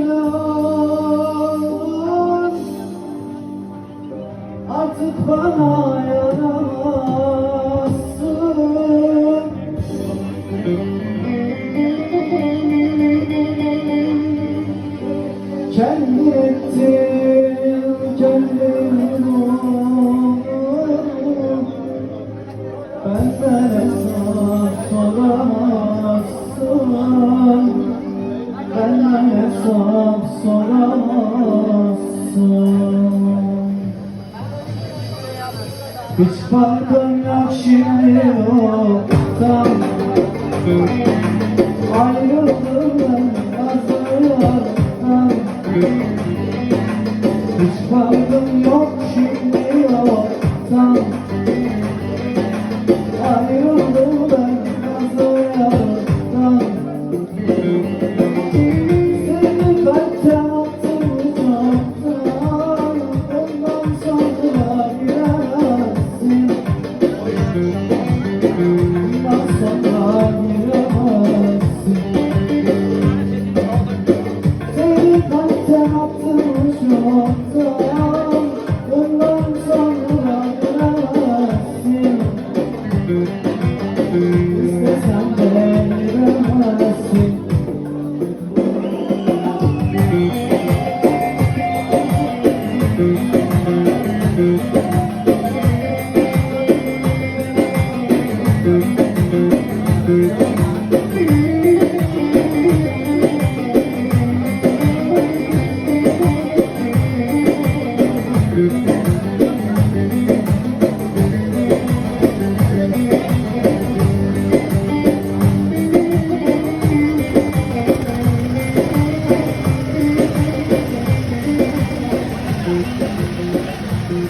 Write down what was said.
yalan Artık bana yaramazsın. Kendi ettim kendimi Benden hesap soramazsın hesap Hiç farkın yok şimdi yoktan. Ayrıldım ben azarlardan